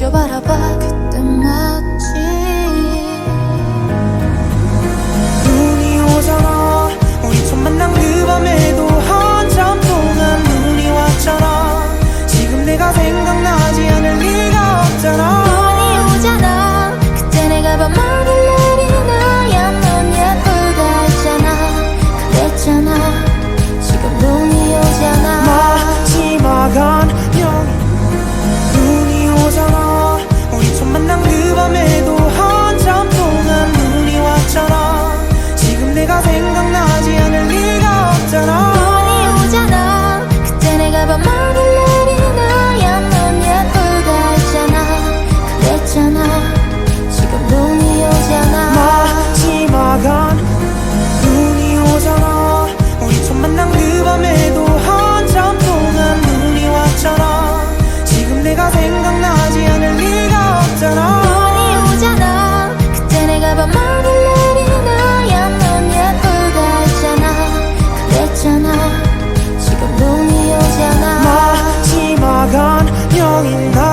Yo para back 光阴的